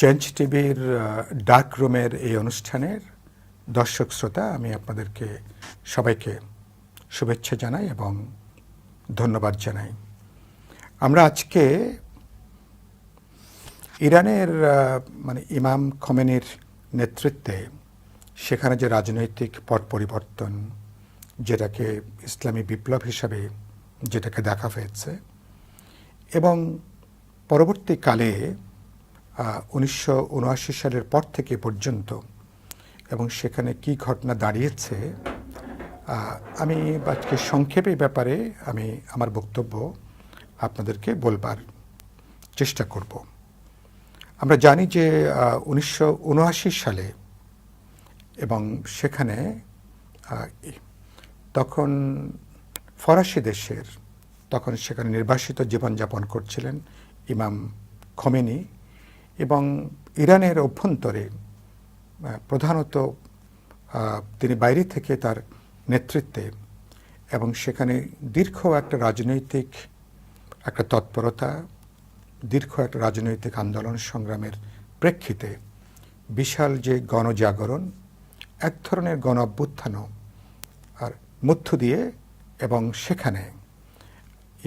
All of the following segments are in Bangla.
চেঞ্জ টিভির ডার্ক রুমের এই অনুষ্ঠানের দর্শক শ্রোতা, আমি আপনাদেরকে সবাইকে শুভেচ্ছা জানাই এবং ধন্যবাদ জানাই। আমরা আজকে ইরানের মানে ইমাম খমেনির নেতৃত্বে সেখানে যে রাজনৈতিক পট পরিবর্তন, যেটাকে ইসলামী বিপ্লব হিসাবে যেটাকে দেখা হয়েছে এবং পরবর্তীকালে উনিশশো উনআশি সালের পর থেকে পর্যন্ত, এবং সেখানে কি ঘটনা দাঁড়িয়েছে আমি আজকে সংক্ষেপে ব্যাপারে আমি আমার বক্তব্য আপনাদেরকে বলবার চেষ্টা করব। আমরা জানি যে উনিশশো উনআশি সালে এবং সেখানে তখন ফরাসি দেশের, তখন সেখানে নির্বাসিত জীবনযাপন করছিলেন ইমাম খমেনি এবং ইরানের অভ্যন্তরে প্রধানত তিনি বাইরে থেকে তার নেতৃত্বে এবং সেখানে দীর্ঘ একটা রাজনৈতিক একটা তৎপরতা, দীর্ঘ একটা রাজনৈতিক আন্দোলন সংগ্রামের প্রেক্ষিতে বিশাল যে গণজাগরণ, এক ধরনের গণ অভ্যুত্থানও আর মধ্য দিয়ে এবং সেখানে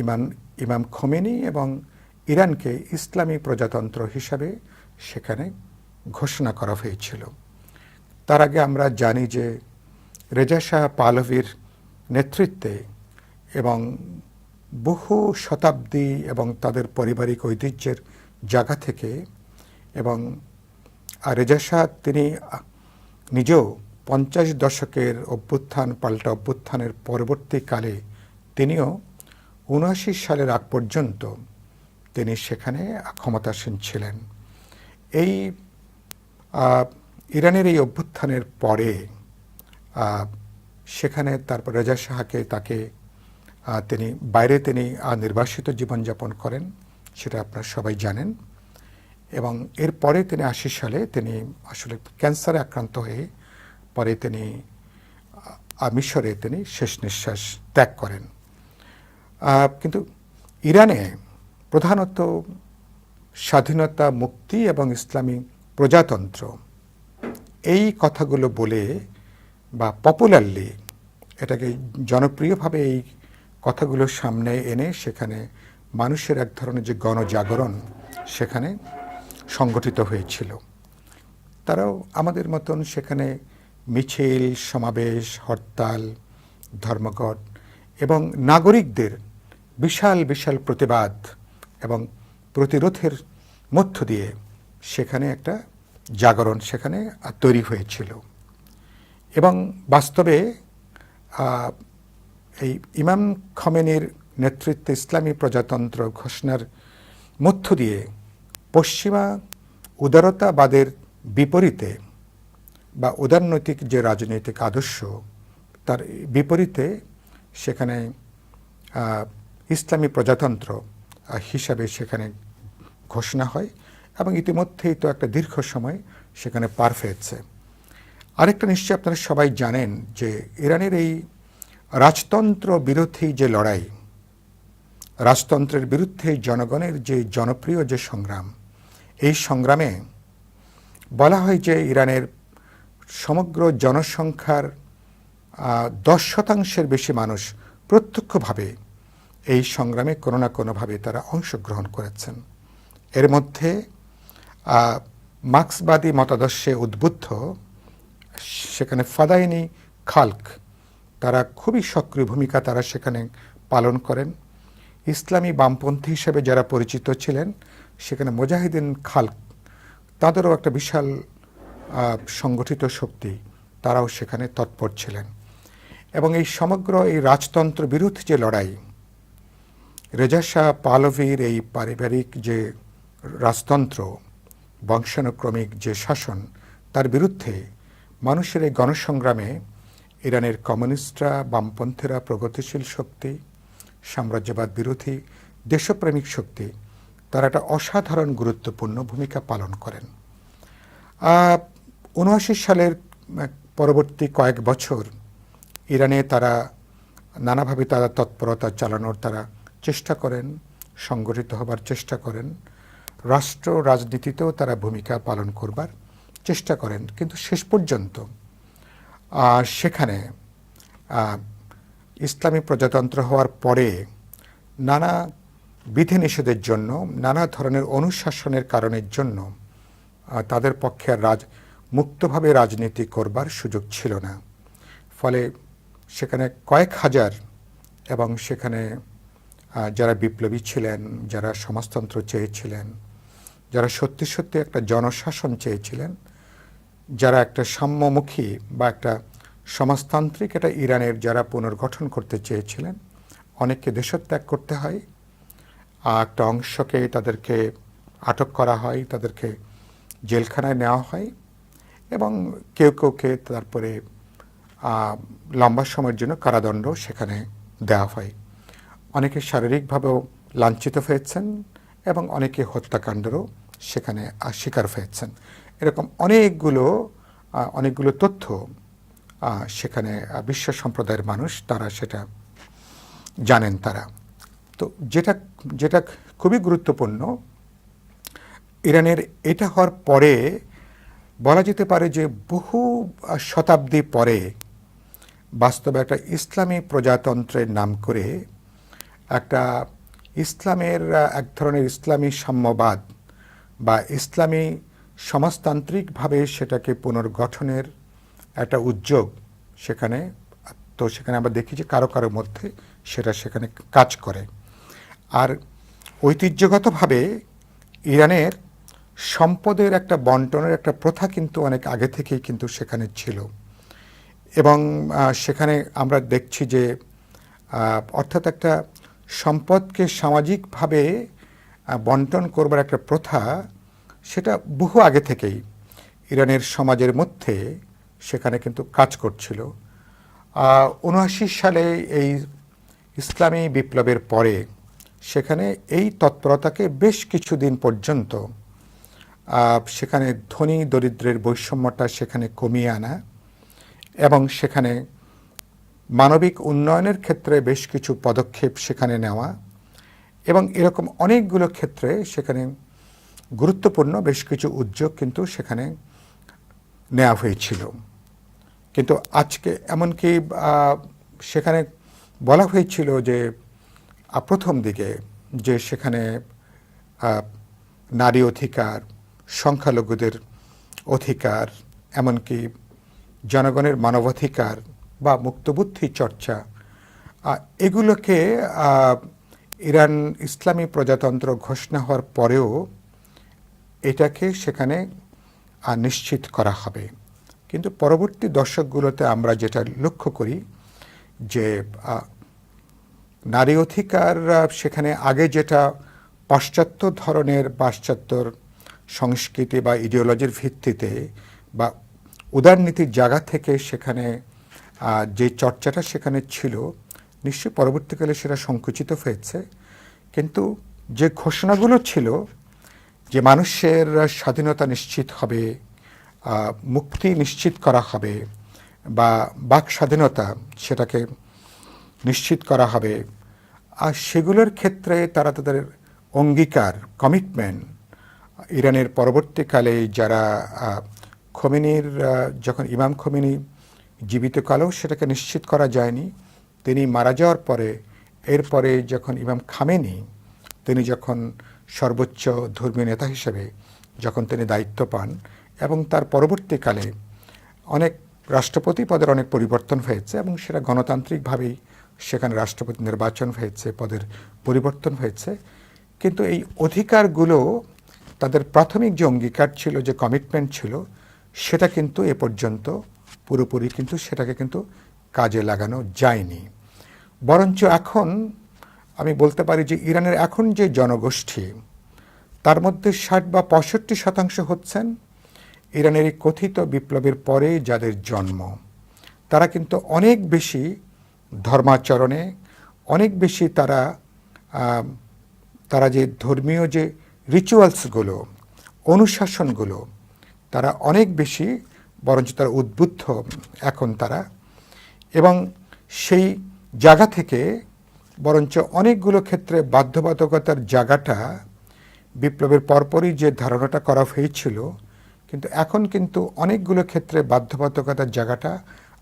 ইমান, ইমাম খোমেনি এবং ইরানকে ইসলামী প্রজাতন্ত্র হিসাবে সেখানে ঘোষণা করা হয়েছিল। তার আগে আমরা জানি যে রেজা শাহ পাহলভির নেতৃত্বে এবং বহু শতাব্দী এবং তাদের পারিবারিক ঐতিহ্যের জায়গা থেকে এবং রেজা শাহ তিনি নিজেও পঞ্চাশ দশকের অভ্যুত্থান, পাল্টা অভ্যুত্থানের পরবর্তীকালে তিনিও উনআশি সালের আগ পর্যন্ত তিনি সেখানে ক্ষমতাসীন ছিলেন। এই ইরানের এই অভ্যুত্থানের পরে সেখানে তারপর রেজা শাহকে তাকে তিনি, বাইরে তিনি নির্বাসিত জীবনযাপন করেন, সেটা আপনারা সবাই জানেন। এবং এরপরে তিনি আশি সালে তিনি আসলে ক্যান্সারে আক্রান্ত হয়ে, পরে তিনি মিশরে তিনি শেষ নিঃশ্বাস ত্যাগ করেন। কিন্তু ইরানে প্রধানত স্বাধীনতা, মুক্তি এবং ইসলামী প্রজাতন্ত্র। এই কথাগুলো বলে বা পপুলারলি এটাকে জনপ্রিয়ভাবে এই কথাগুলো সামনে এনে সেখানে মানুষের এক ধরনের যে গণজাগরণ সেখানে সংগঠিত হয়েছিল। তারাও আমাদের মতন সেখানে মিছিল, সমাবেশ, হরতাল, ধর্মঘট এবং নাগরিকদের বিশাল বিশাল প্রতিবাদ এবং প্রতিরোধের মধ্য দিয়ে সেখানে একটা জাগরণ সেখানে তৈরি হয়েছিল। এবং বাস্তবে এই ইমাম খমেনির নেতৃত্বে ইসলামী প্রজাতন্ত্র ঘোষণার মধ্য দিয়ে পশ্চিমা উদারতাবাদের বিপরীতে বা উদারনৈতিক যে রাজনৈতিক আদর্শ, তার বিপরীতে সেখানে ইসলামী প্রজাতন্ত্র হিসাবে সেখানে ঘোষণা হয় এবং ইতিমধ্যেই তো একটা দীর্ঘ সময় সেখানে পার হয়েছে আরেকটা নিশ্চয়ই আপনারা সবাই জানেন যে ইরানের এই রাজতন্ত্র বিরোধী যে লড়াই, রাজতন্ত্রের বিরুদ্ধে জনগণের যে জনপ্রিয় যে সংগ্রাম, এই সংগ্রামে বলা হয় যে ইরানের সমগ্র জনসংখ্যার দশ শতাংশের বেশি মানুষ প্রত্যক্ষভাবে এই সংগ্রামে কোনো না কোনোভাবে তারা অংশগ্রহণ করেছেন। এর মধ্যে মার্ক্সবাদী মতাদর্শে উদ্বুদ্ধ, সেখানে ফাদাইনি খালক, তারা খুবই সক্রিয় ভূমিকা তারা সেখানে পালন করেন। ইসলামী বামপন্থী হিসেবে যারা পরিচিত ছিলেন, সেখানে মোজাহিদিন খালক, তাদেরও একটা বিশাল সংগঠিত শক্তি, তারাও সেখানে তৎপর ছিলেন। এবং এই সমগ্র এই রাজতন্ত্র বিরোধী যে লড়াই রেজা শাহ পালভির এই পারিবারিক যে রাজতন্ত্র, বংশানুক্রমিক যে শাসন, তার বিরুদ্ধে মানুষের এই গণসংগ্রামে ইরানের কমিউনিস্টরা, বামপন্থীরা প্রগতিশীল শক্তি, সাম্রাজ্যবাদ বিরোধী, দেশপ্রেমিক শক্তি, তারা একটা অসাধারণ গুরুত্বপূর্ণ ভূমিকা পালন করেন। উনআশি সালের পরবর্তী কয়েক বছর ইরানে তারা নানাভাবে তারা তৎপরতা চালানোর, তারা চেষ্টা করেন, সংগঠিত হবার চেষ্টা করেন। রাষ্ট্র রাজনীতিতেও তারা ভূমিকা পালন করবার চেষ্টা করেন, কিন্তু শেষ পর্যন্ত সেখানে ইসলামী প্রজাতন্ত্র হওয়ার পরে নানা বিধিনিষেধের জন্য, নানা ধরনের অনুশাসনের কারণের জন্য তাদের পক্ষে রাজ, মুক্তভাবে রাজনীতি করবার সুযোগ ছিল না। ফলে সেখানে কয়েক হাজার এবং সেখানে যারা বিপ্লবী ছিলেন, যারা সমাজতন্ত্র চেয়েছিলেন, যারা সত্যি সত্যি একটা জনশাসন চেয়েছিলেন, যারা একটা সাম্যমুখী বা একটা সমাজতান্ত্রিক একটা ইরানের যারা পুনর্গঠন করতে চেয়েছিলেন, অনেককে দেশত্যাগ করতে হয়, আর একটা অংশকে তাদেরকে আটক করা হয়, তাদেরকে জেলখানায় নেওয়া হয় এবং কেউ কেউকে তারপরে লম্বা সময়ের জন্য কারাদণ্ড সেখানে দেওয়া হয়। অনেকে শারীরিকভাবেও লাঞ্ছিত হয়েছেন এবং অনেকে হত্যাকাণ্ডেরও সেখানে শিকার হয়েছেন। এরকম অনেকগুলো অনেকগুলো তথ্য সেখানে বিশ্ব সম্প্রদায়ের মানুষ তারা সেটা জানেন তারা। তো যেটা যেটা খুবই গুরুত্বপূর্ণ, ইরানের এটা হওয়ার পরে বলা যেতে পারে যে বহু শতাব্দী পরে বাস্তবে একটা ইসলামী প্রজাতন্ত্রের নাম করে একটা ইসলামের এক ধরনের ইসলামী সাম্যবাদ বা ইসলামী সমাজতান্ত্রিকভাবে সেটাকে পুনর্গঠনের একটা উদ্যোগ সেখানে, তো সেখানে আমরা দেখি যে কারও কারও মধ্যে সেটা সেখানে কাজ করে। আর ঐতিহ্যগতভাবে ইরানের সম্পদের একটা বন্টনের একটা প্রথা কিন্তু অনেক আগে থেকেই কিন্তু সেখানে ছিল। এবং সেখানে আমরা দেখছি যে অর্থাৎ একটা সম্পদকে সামাজিকভাবে বন্টন করবার একটা প্রথা, সেটা বহু আগে থেকেই ইরানের সমাজের মধ্যে সেখানে কিন্তু কাজ করছিল। উনআশি সালে এই ইসলামী বিপ্লবের পরে সেখানে এই তৎপরতাকে বেশ কিছুদিন পর্যন্ত সেখানে ধনী দরিদ্রের বৈষম্যটা সেখানে কমিয়ে আনা এবং সেখানে মানবিক উন্নয়নের ক্ষেত্রে বেশ কিছু পদক্ষেপ সেখানে নেওয়া এবং এরকম অনেকগুলো ক্ষেত্রে সেখানে গুরুত্বপূর্ণ বেশ কিছু উদ্যোগ কিন্তু সেখানে নেওয়া হয়েছিল। কিন্তু আজকে এমনকি সেখানে বলা হয়েছিল যে প্রথম দিকে যে সেখানে নারী অধিকার, সংখ্যালঘুদের অধিকার, এমনকি জনগণের মানবাধিকার বা মুক্তবুদ্ধি চর্চা। এগুলোকে ইরান ইসলামী প্রজাতন্ত্র ঘোষণা হওয়ার পরেও এটাকে সেখানে নিশ্চিত করা হবে। কিন্তু পরবর্তী দশকগুলোতে আমরা যেটা লক্ষ্য করি যে নারী অধিকার সেখানে আগে যেটা পাশ্চাত্য ধরনের পাশ্চাত্যর সংস্কৃতি বা ইডিওলজির ভিত্তিতে বা উদারনীতির জায়গা থেকে সেখানে যে চর্চাটা সেখানে ছিল, নিশ্চয়ই পরবর্তীকালে সেটা সংকুচিত হয়েছে। কিন্তু যে ঘোষণাগুলো ছিল যে মানুষের স্বাধীনতা নিশ্চিত হবে মুক্তি নিশ্চিত করা হবে, বা বাক স্বাধীনতা সেটাকে নিশ্চিত করা হবে আর সেগুলোর ক্ষেত্রে তারা তাদের অঙ্গীকার, কমিটমেন্ট, ইরানের পরবর্তীকালে যারা খোমেনির যখন ইমাম খোমেনি জীবিতকালেও সেটাকে নিশ্চিত করা যায়নি। তিনি মারা যাওয়ার পরে, এরপরে যখন ইমাম খামেনি, তিনি যখন সর্বোচ্চ ধর্মীয় নেতা হিসেবে যখন তিনি দায়িত্ব পান এবং তার পরবর্তীকালে অনেক রাষ্ট্রপতি পদের অনেক পরিবর্তন হয়েছে এবং সেটা গণতান্ত্রিকভাবেই সেখানে রাষ্ট্রপতি নির্বাচন হয়েছে, পদের পরিবর্তন হয়েছে। কিন্তু এই অধিকারগুলো তাদের প্রাথমিক যে অঙ্গীকার ছিল, যে কমিটমেন্ট ছিল, সেটা কিন্তু এ পর্যন্ত পুরোপুরি কিন্তু সেটাকে কিন্তু কাজে লাগানো যায়নি। বরঞ্চ এখন আমি বলতে পারি যে ইরানের এখন যে জনগোষ্ঠী, তার মধ্যে ষাট বা পঁয়ষট্টি শতাংশ হচ্ছেন ইরানের এই কথিত বিপ্লবের পরে যাদের জন্ম। তারা কিন্তু অনেক বেশি ধর্মাচরণে, অনেক বেশি তারা তারা যে ধর্মীয় যে রিচুয়ালসগুলো অনুশাসনগুলো, তারা অনেক বেশি বরঞ্চ তারা উদ্বুদ্ধ এখন তারা। এবং সেই জায়গা থেকে বরঞ্চ অনেকগুলো ক্ষেত্রে বাধ্যবাধকতার জায়গাটা বিপ্লবের পরপরই যে ধারণাটা করা হয়েছিল, কিন্তু এখন কিন্তু অনেকগুলো ক্ষেত্রে বাধ্যবাধকতার জায়গাটা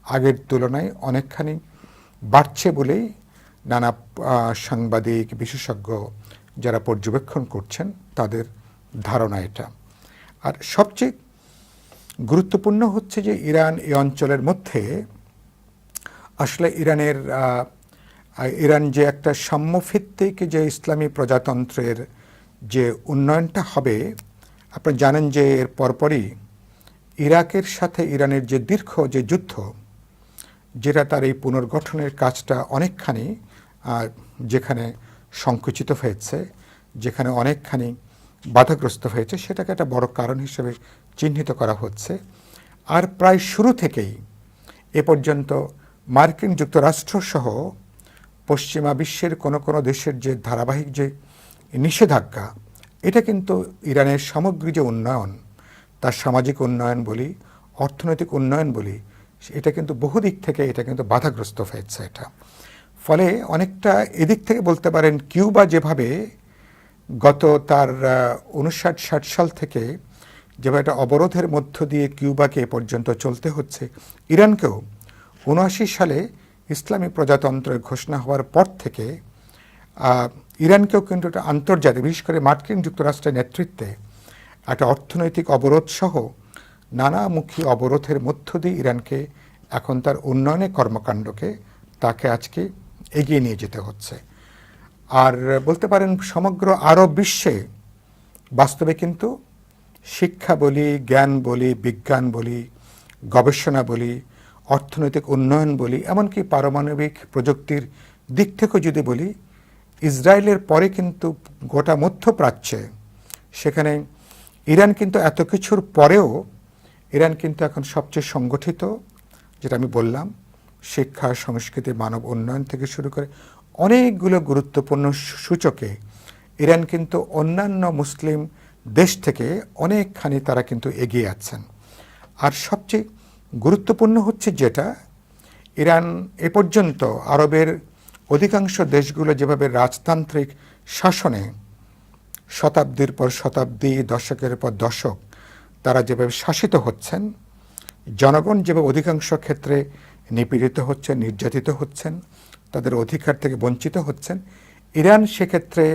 আগের তুলনায় অনেকখানি বাড়ছে বলেই নানা সাংবাদিক, বিশেষজ্ঞ যারা পর্যবেক্ষণ করছেন তাদের ধারণা এটা। আর সবচেয়ে গুরুত্বপূর্ণ হচ্ছে যে ইরান এই অঞ্চলের মধ্যে আসলে ইরানের ইরান যে একটা সাম্যভিত্তিক যে ইসলামী প্রজাতন্ত্রের যে উন্নয়নটা হবে আপনি জানেন যে এর পরপরই ইরাকের সাথে ইরানের যে দীর্ঘ যে যুদ্ধ, যেটা তার এই পুনর্গঠনের কাজটা অনেকখানি যেখানে সংকুচিত হয়েছে, যেখানে অনেকখানি বাধাগ্রস্ত হয়েছে, সেটাকে একটা বড় কারণ হিসেবে চিহ্নিত করা হচ্ছে। আর প্রায় শুরু থেকেই এ পর্যন্ত মার্কিন যুক্তরাষ্ট্র সহ পশ্চিমা বিশ্বের কোনো কোনো দেশের যে ধারাবাহিক যে নিষেধাজ্ঞা, এটা কিন্তু ইরানের সামগ্রী যে উন্নয়ন, তার সামাজিক উন্নয়ন বলি, অর্থনৈতিক উন্নয়ন বলি, এটা কিন্তু বহু দিক থেকে এটা কিন্তু বাধাগ্রস্ত হয়েছে এটা। ফলে অনেকটা এদিক থেকে বলতে পারেন কিউবা যেভাবে গত তার উনষাট ষাট সাল থেকে যেভাবে একটা অবরোধের মধ্য দিয়ে কিউবাকে এ পর্যন্ত চলতে হচ্ছে, ইরানকেও উনআশি সালে ইসলামী প্রজাতন্ত্রের ঘোষণা হওয়ার পর থেকে ইরানকেও কিন্তু একটা আন্তর্জাতিক, বিশেষ করে মার্কিন যুক্তরাষ্ট্রের নেতৃত্বে একটা অর্থনৈতিক অবরোধ সহ নানামুখী অবরোধের মধ্য দিয়ে ইরানকে এখন তার উন্নয়নের কর্মকাণ্ডকে তাকে আজকে এগিয়ে নিয়ে যেতে হচ্ছে। আর বলতে পারেন, সমগ্র আরব বিশ্বে বাস্তবে কিন্তু শিক্ষা বলি, জ্ঞান বলি, বিজ্ঞান বলি, গবেষণা বলি, অর্থনৈতিক উন্নয়ন বলি, এমনকি পারমাণবিক প্রযুক্তির দিক থেকেও যদি বলি, ইসরায়েলের পরে কিন্তু গোটা মধ্যপ্রাচ্যে, সেখানে ইরান কিন্তু এত কিছুর পরেও, ইরান কিন্তু এখন সবচেয়ে সংগঠিত, যেটা আমি বললাম, শিক্ষা, সংস্কৃতি, মানব উন্নয়ন থেকে শুরু করে অনেকগুলো গুরুত্বপূর্ণ সূচকে, ইরান কিন্তু অন্যান্য মুসলিম দেশ থেকে অনেকখানি তারা কিন্তু এগিয়ে আছেন। আর সবচেয়ে গুরুত্বপূর্ণ হচ্ছে যেটা, ইরান এ পর্যন্ত আরবের অধিকাংশ দেশগুলো যেভাবে রাজতান্ত্রিক শাসনে শতাব্দীর পর শতাব্দী, দশকের পর দশক তারা যেভাবে শাসিত হচ্ছেন, জনগণ যেভাবে অধিকাংশ ক্ষেত্রে নিপীড়িত হচ্ছেন, নির্যাতিত হচ্ছেন, তাদের অধিকার থেকে বঞ্চিত হচ্ছেন, ইরান সেক্ষেত্রে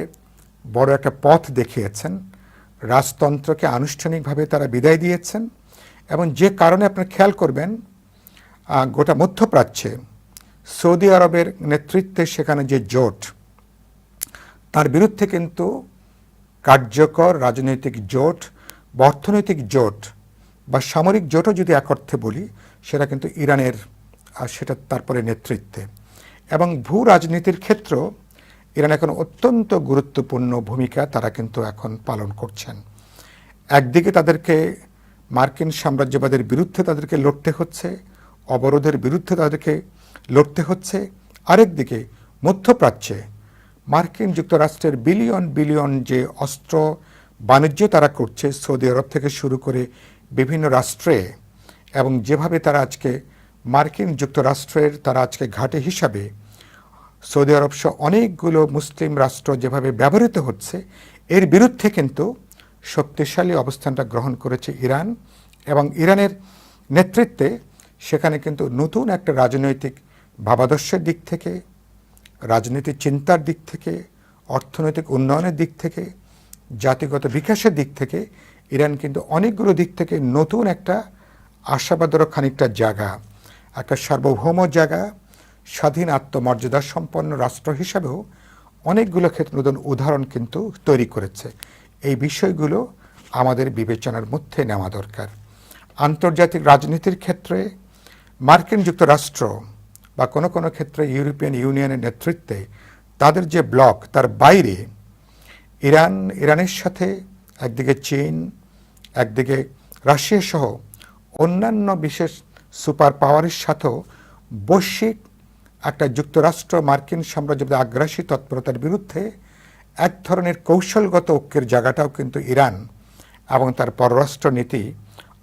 বড় একটা পথ দেখিয়েছেন। রাজতন্ত্রকে আনুষ্ঠানিকভাবে তারা বিদায় দিয়েছেন এবং যে কারণে আপনারা খেয়াল করবেন গোটা মধ্যপ্রাচ্যে সৌদি আরবের নেতৃত্বে সেখানে যে জোট, তার বিরুদ্ধে কিন্তু কার্যকর রাজনৈতিক জোট বা অর্থনৈতিক জোট বা সামরিক জোটও যদি এক অর্থে বলি, সেটা কিন্তু ইরানের সেটা তারপরে নেতৃত্বে। এবং ভূ রাজনীতির ক্ষেত্র ইরান এখন অত্যন্ত গুরুত্বপূর্ণ ভূমিকা তারা কিন্তু এখন পালন করছেন। একদিকে তাদেরকে মার্কিন সাম্রাজ্যবাদের বিরুদ্ধে তাদেরকে লড়তে হচ্ছে, অবরোধের বিরুদ্ধে তাদেরকে লড়তে হচ্ছে। আরেকদিকে মধ্যপ্রাচ্যে মার্কিন যুক্তরাষ্ট্রের বিলিয়ন বিলিয়ন যে অস্ত্র বাণিজ্য তারা করছে, সৌদি আরব থেকে শুরু করে বিভিন্ন রাষ্ট্রে এবং যেভাবে তারা আজকে মার্কিন যুক্তরাষ্ট্রের তারা আজকে ঘাটে হিসাবে সৌদি আরব সহ অনেকগুলো মুসলিম রাষ্ট্র যেভাবে ব্যবহৃত হচ্ছে, এর বিরুদ্ধে কিন্তু শক্তিশালী অবস্থানটা গ্রহণ করেছে ইরান এবং ইরানের নেতৃত্বে সেখানে কিন্তু নতুন একটা রাজনৈতিক ভাবাদর্শের দিক থেকে রাজনীতির চিন্তার দিক থেকে, অর্থনৈতিক উন্নয়নের দিক থেকে, জাতিগত বিকাশের দিক থেকে ইরান কিন্তু অনেকগুলো দিক থেকে নতুন একটা আশাবাদেরও খানিকটা জায়গা, একটা সার্বভৌম জায়গা। স্বাধীন আত্মমর্যাদা সম্পন্ন রাষ্ট্র হিসাবেও অনেকগুলো ক্ষেত্রে নতুন উদাহরণ কিন্তু তৈরি করেছে। এই বিষয়গুলো আমাদের বিবেচনার মধ্যে নেওয়া দরকার। আন্তর্জাতিক রাজনীতির ক্ষেত্রে মার্কিন যুক্তরাষ্ট্র বা কোনো কোনো ক্ষেত্রে ইউরোপিয়ান ইউনিয়নের নেতৃত্বে তাদের যে ব্লক, তার বাইরে ইরান, ইরানের সাথে একদিকে চীন, একদিকে রাশিয়া সহ অন্যান্য বিশেষ সুপার পাওয়ারের সাথেও বৈশ্বিক একটা যুক্তরাষ্ট্র মার্কিন সাম্রাজ্যবাদের আগ্রাসী তৎপরতার বিরুদ্ধে এক ধরনের কৌশলগত ঐক্যের জায়গাটাও কিন্তু ইরান এবং তার পররাষ্ট্র নীতি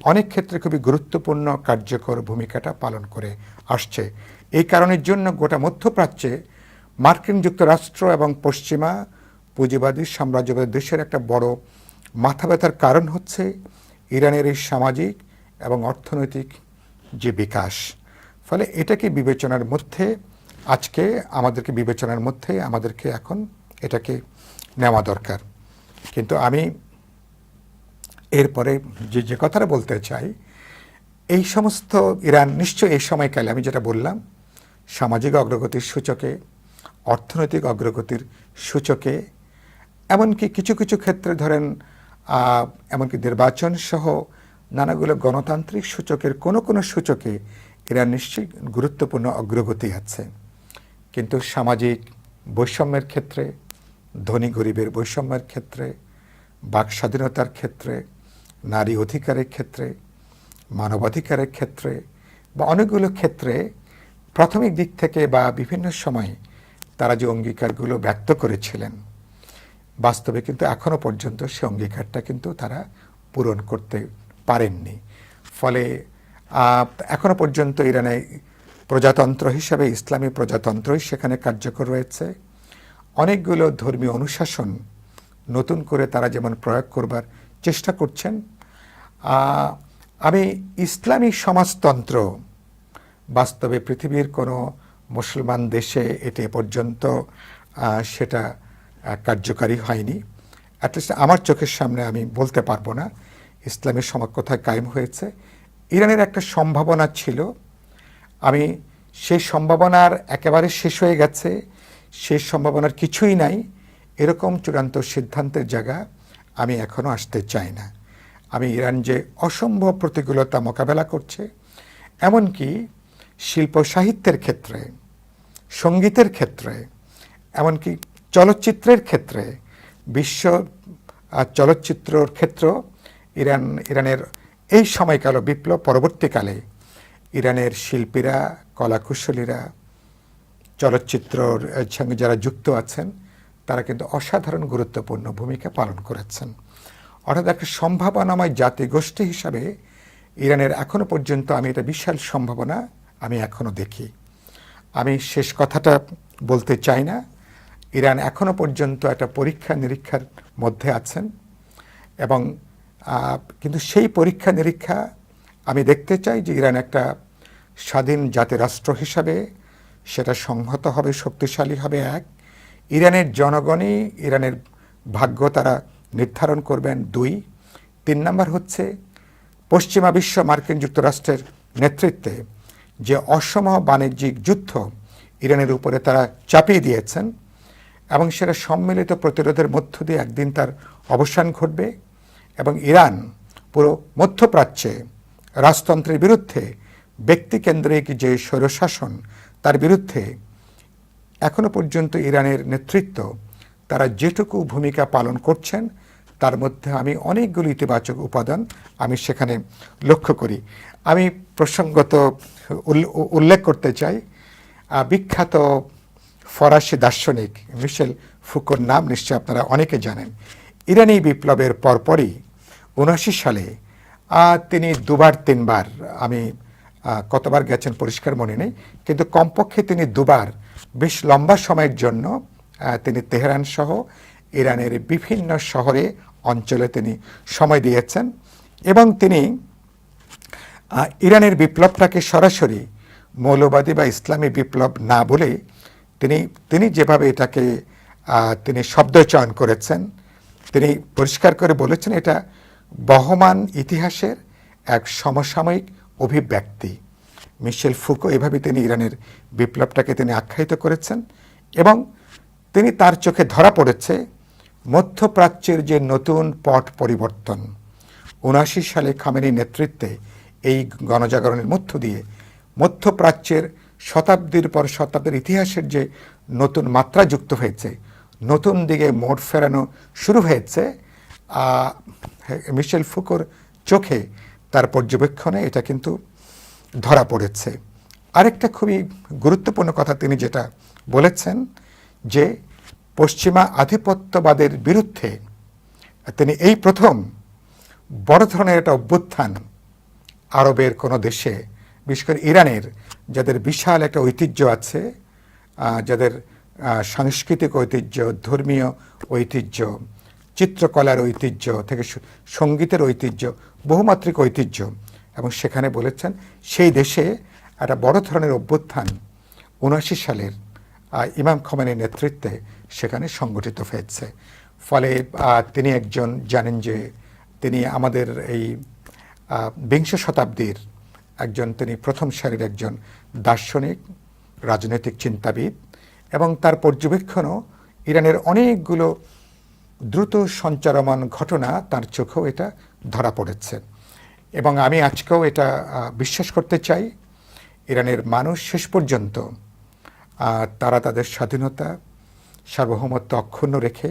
অনেক ক্ষেত্রে খুবই গুরুত্বপূর্ণ, কার্যকর ভূমিকাটা পালন করে আসছে। এই কারণের জন্য গোটা মধ্যপ্রাচ্যে মার্কিন যুক্তরাষ্ট্র এবং পশ্চিমা পুঁজিবাদী সাম্রাজ্যবাদী দেশের একটা বড় মাথা ব্যথার কারণ হচ্ছে ইরানের এই সামাজিক এবং অর্থনৈতিক যে বিকাশ। ফলে এটাকে বিবেচনার মধ্যে? আজকে আমাদেরকে বিবেচনার মধ্যে আমাদেরকে এখন এটাকে নেওয়া দরকার। কিন্তু আমি এরপরে যে যে কথাটা বলতে চাই, এই সমস্ত ইরান নিশ্চয় এই সময়কালে আমি যেটা বললাম, সামাজিক অগ্রগতির সূচকে, অর্থনৈতিক অগ্রগতির সূচকে, এমনকি কিছু কিছু ক্ষেত্রে ধরেন এমনকি নির্বাচন সহ নানাগুলো গণতান্ত্রিক সূচকের কোনো কোনো সূচকে ইরান নিশ্চয়ই গুরুত্বপূর্ণ অগ্রগতি আছে। কিন্তু সামাজিক বৈষম্যের ক্ষেত্রে, ধনী গরিবের বৈষম্যের ক্ষেত্রে, বাক স্বাধীনতার ক্ষেত্রে, নারী অধিকারের ক্ষেত্রে, মানবাধিকারের ক্ষেত্রে বা অনেকগুলো ক্ষেত্রে প্রাথমিক দিক থেকে বা বিভিন্ন সময়ে তারা যে অঙ্গীকারগুলো ব্যক্ত করেছিলেন, বাস্তবে কিন্তু এখনও পর্যন্ত সে অঙ্গীকারটা কিন্তু তারা পূরণ করতে পারেননি। ফলে এখনও পর্যন্ত ইরানে প্রজাতন্ত্র হিসাবে, ইসলামী প্রজাতন্ত্রই সেখানে কার্যকর রয়েছে। অনেকগুলো ধর্মীয় অনুশাসন নতুন করে তারা যেমন প্রয়োগ করবার চেষ্টা করছেন। আমি ইসলামী সমাজতন্ত্র বাস্তবে পৃথিবীর কোনো মুসলমান দেশে এটি পর্যন্ত সেটা কার্যকারী হয়নি। অ্যাটলিস্ট আমার চোখের সামনে আমি বলতে পারব না। ইসলামের কোথায় কায়েম হয়েছে। ইরানের একটা সম্ভাবনা ছিল। আমি সেই সম্ভাবনার একেবারে শেষ হয়ে গেছে সেই সম্ভাবনার কিছুই নাই, এরকম চূড়ান্ত সিদ্ধান্তের জায়গা আমি এখনও আসতে চাই না। আমি ইরান যে অসম্ভব প্রতিকূলতা মোকাবেলা করছে, এমনকি শিল্প সাহিত্যের ক্ষেত্রে, সঙ্গীতের ক্ষেত্রে, এমনকি চলচ্চিত্রের ক্ষেত্রে, বিশ্ব চলচ্চিত্রর ক্ষেত্র ইরান, ইরানের এই সময়কাল বিপ্লব পরবর্তীকালে ইরানের শিল্পীরা, কলাকুশলীরা, চলচ্চিত্রর সঙ্গে যারা যুক্ত আছেন, তারা কিন্তু অসাধারণ গুরুত্বপূর্ণ ভূমিকা পালন করেছেন। অর্থাৎ একটা সম্ভাবনাময় জাতি গোষ্ঠী হিসাবে ইরানের এখনও পর্যন্ত আমি এটা বিশাল সম্ভাবনা আমি এখনও দেখি। আমি শেষ কথাটা বলতে চাই না। ইরান এখনও পর্যন্ত একটা পরীক্ষা নিরীক্ষার মধ্যে আছেন এবং কিন্তু সেই পরীক্ষা নিরীক্ষা আমি দেখতে চাই যে ইরান একটা স্বাধীন জাতি রাষ্ট্র হিসাবে সেটা সংহত হবে, শক্তিশালী হবে, এক। ইরানের জনগণই ইরানের ভাগ্য তারা নির্ধারণ করবেন, দুই। তিন নম্বর হচ্ছে, পশ্চিমা বিশ্ব মার্কিন যুক্তরাষ্ট্রের নেতৃত্বে যে অসম বাণিজ্যিক যুদ্ধ ইরানের উপরে তারা চাপিয়ে দিয়েছেন এবং সেটা সম্মিলিত প্রতিরোধের মধ্য দিয়ে একদিন তার অবসান ঘটবে এবং ইরান পুরো মধ্যপ্রাচ্যে রাজতন্ত্রের বিরুদ্ধে ব্যক্তিকেন্দ্রিক যে স্বৈরশাসন, তার বিরুদ্ধে এখনও পর্যন্ত ইরানের নেতৃত্ব তারা যেটুকু ভূমিকা পালন করছেন, তার মধ্যে আমি অনেকগুলো ইতিবাচক উপাদান আমি সেখানে লক্ষ্য করি। আমি প্রসঙ্গত উল্লে- উল্লেখ করতে চাই বিখ্যাত ফরাসি দার্শনিক মিশেল ফুকোর নাম নিশ্চয় আপনারা অনেকে জানেন। ইরানি বিপ্লবের পরপরই উনআশি সালে তিনি দুবার, তিনবার, আমি কতবার গেছেন পরিষ্কার মনে নেই, কিন্তু কমপক্ষে তিনি দুবার বেশ লম্বা সময়ের জন্য তিনি তেহরান সহ ইরানের বিভিন্ন শহরে, অঞ্চলে তিনি সময় দিয়েছেন এবং তিনি ইরানের বিপ্লবটাকে সরাসরি মৌলবাদী বা ইসলামী বিপ্লব না বলে তিনি তিনি যেভাবে এটাকে তিনি শব্দ চয়ন করেছেন, তিনি পরিষ্কার করে বলেছেন, এটা বহমান ইতিহাসের এক সমসাময়িক অভিব্যক্তি। মিশেল ফুকো এভাবে তিনি ইরানের বিপ্লবটাকে তিনি আখ্যায়িত করেছেন এবং তিনি তার চোখে ধরা পড়েছে মধ্যপ্রাচ্যের যে নতুন পট পরিবর্তন। উনআশি সালে খামেনির নেতৃত্বে এই গণজাগরণের মধ্য দিয়ে মধ্যপ্রাচ্যের শতাব্দীর পর শতাব্দীর ইতিহাসের যে নতুন মাত্রা যুক্ত হয়েছে, নতুন দিকে মোড় ফেরানো শুরু হয়েছে মিশেল ফুকোর চোখে তার পর্যবেক্ষণে এটা কিন্তু ধরা পড়েছে। আরেকটা খুবই গুরুত্বপূর্ণ কথা তিনি যেটা বলেছেন যে পশ্চিমা আধিপত্যবাদের বিরুদ্ধে তিনি এই প্রথম বড় ধরনের একটা অভ্যুত্থান আরবের কোনো দেশে, বিশেষ করে ইরানের, যাদের বিশাল একটা ঐতিহ্য আছে যাদের সাংস্কৃতিক ঐতিহ্য, ধর্মীয় ঐতিহ্য চিত্রকলার ঐতিহ্য থেকে সঙ্গীতের ঐতিহ্য, বহুমাত্রিক ঐতিহ্য। এবং সেখানে বলেছেন, সেই দেশে একটা বড় ধরনের অভ্যুত্থান উনআশি সালের ইমাম খমেনের নেতৃত্বে সেখানে সংগঠিত হয়েছে। ফলে তিনি একজন জানেন যে তিনি আমাদের এই বিংশ শতাব্দীর একজন, তিনি প্রথম সারির একজন দার্শনিক, রাজনৈতিক চিন্তাবিদ এবং তার পর্যবেক্ষণও ইরানের অনেকগুলো দ্রুত সঞ্চারমান ঘটনা তার চোখেও এটা ধরা পড়েছে। এবং আমি আজকেও এটা বিশ্বাস করতে চাই, ইরানের মানুষ শেষ পর্যন্ত তারা তাদের স্বাধীনতা, সার্বভৌমত্ব অক্ষুণ্ণ রেখে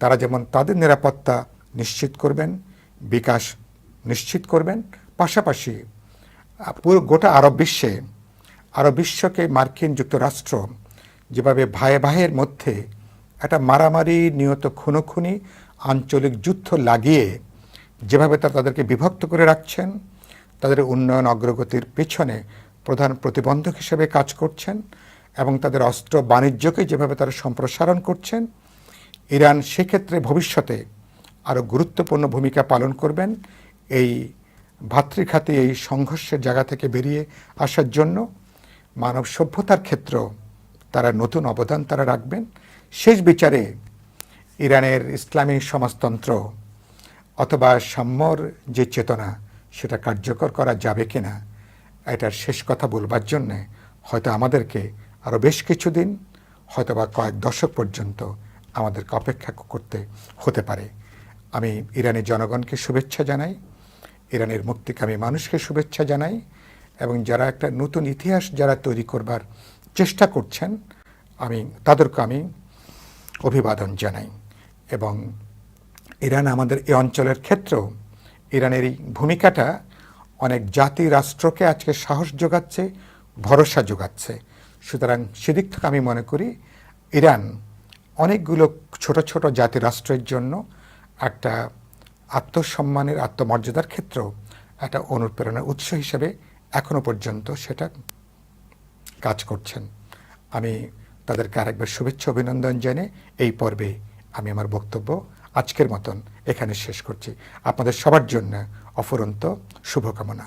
তারা যেমন তাদের নিরাপত্তা নিশ্চিত করবেন, বিকাশ নিশ্চিত করবেন, পাশাপাশি পুরো গোটা আরব বিশ্বে, আরব বিশ্বকে মার্কিন যুক্তরাষ্ট্র যেভাবে ভাই ভাইয়ের মধ্যে একটা মারামারি নিয়ত খুনোখুনি, আঞ্চলিক যুদ্ধ লাগিয়ে যেভাবে তারা তাদেরকে বিভক্ত করে রাখছেন, তাদের উন্নয়ন অগ্রগতির পেছনে প্রধান প্রতিবন্ধক হিসেবে কাজ করছেন এবং তাদের অস্ত্র বাণিজ্যকে যেভাবে তারা সম্প্রসারণ করছেন, ইরান সেক্ষেত্রে ভবিষ্যতে আরও গুরুত্বপূর্ণ ভূমিকা পালন করবেন এই ভাতৃঘাতী, এই সংঘর্ষের জায়গা থেকে বেরিয়ে আসার জন্য। মানব সভ্যতার ক্ষেত্র তারা নতুন অবদান তারা রাখবেন। শেষ বিচারে ইরানের ইসলামী সমাজতন্ত্র অথবা সাম্যর যে চেতনা, সেটা কার্যকর করা যাবে কিনা, এটার শেষ কথা বলবার জন্যে হয়তো আমাদেরকে আরও বেশ কিছুদিন হয়তো বা কয়েক দশক পর্যন্ত আমাদেরকে অপেক্ষা করতে হতে পারে। আমি ইরানের জনগণকে শুভেচ্ছা জানাই, ইরানের মুক্তিকামী মানুষকে শুভেচ্ছা জানাই, এবং যারা একটা নতুন ইতিহাস যারা তৈরি করবার চেষ্টা করছেন, আমি, তাদেরকে আমি অভিবাদন জানাই। এবং ইরান আমাদের এই অঞ্চলের ক্ষেত্রেও ইরানের এই ভূমিকাটা অনেক জাতি রাষ্ট্রকে আজকে সাহস যোগাচ্ছে, ভরসা যোগাচ্ছে। সুতরাং সেদিক থেকে আমি মনে করি ইরান অনেকগুলো ছোট ছোট জাতি রাষ্ট্রের জন্য একটা আত্মসম্মানের, আত্মমর্যাদার ক্ষেত্রেও একটা অনুপ্রেরণার উৎস হিসেবে এখনও পর্যন্ত সেটা কাজ করছেন। আমি তাদেরকে আরেকবার শুভেচ্ছা অভিনন্দন জানিয়ে এই পর্বে আমি আমার বক্তব্য আজকের মতন এখানে শেষ করছি। আপনাদের সবার জন্য অফুরন্ত শুভকামনা।